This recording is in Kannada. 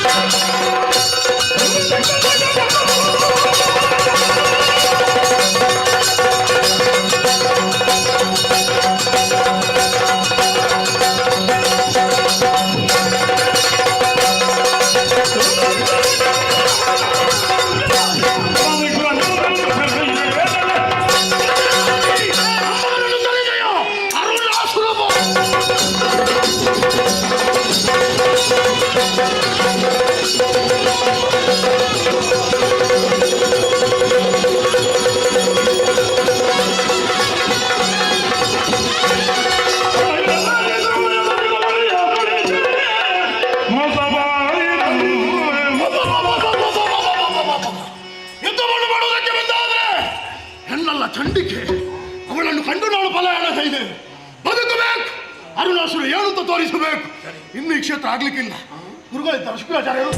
Thank you. ಹೆಣ್ಣಲ್ಲ ಚಂಡಿಕೆ. ಅವಳನ್ನು ಕಂಡು ನಾಳು ಪಲಾಯಣ ಕೈದೆ. ಬದುಕಬೇಕು ಅರುಣಾಸುರ ಏನು ಅಂತ ತೋರಿಸಬೇಕು ಇನ್ನು ಈ ಕ್ಷೇತ್ರ ಆಗ್ಲಿಕ್ಕಿಲ್ಲ. ಗುರುಗಳಿದ್ದಾರೆ ಶುಕ್ರಾಚಾರ್ಯರು!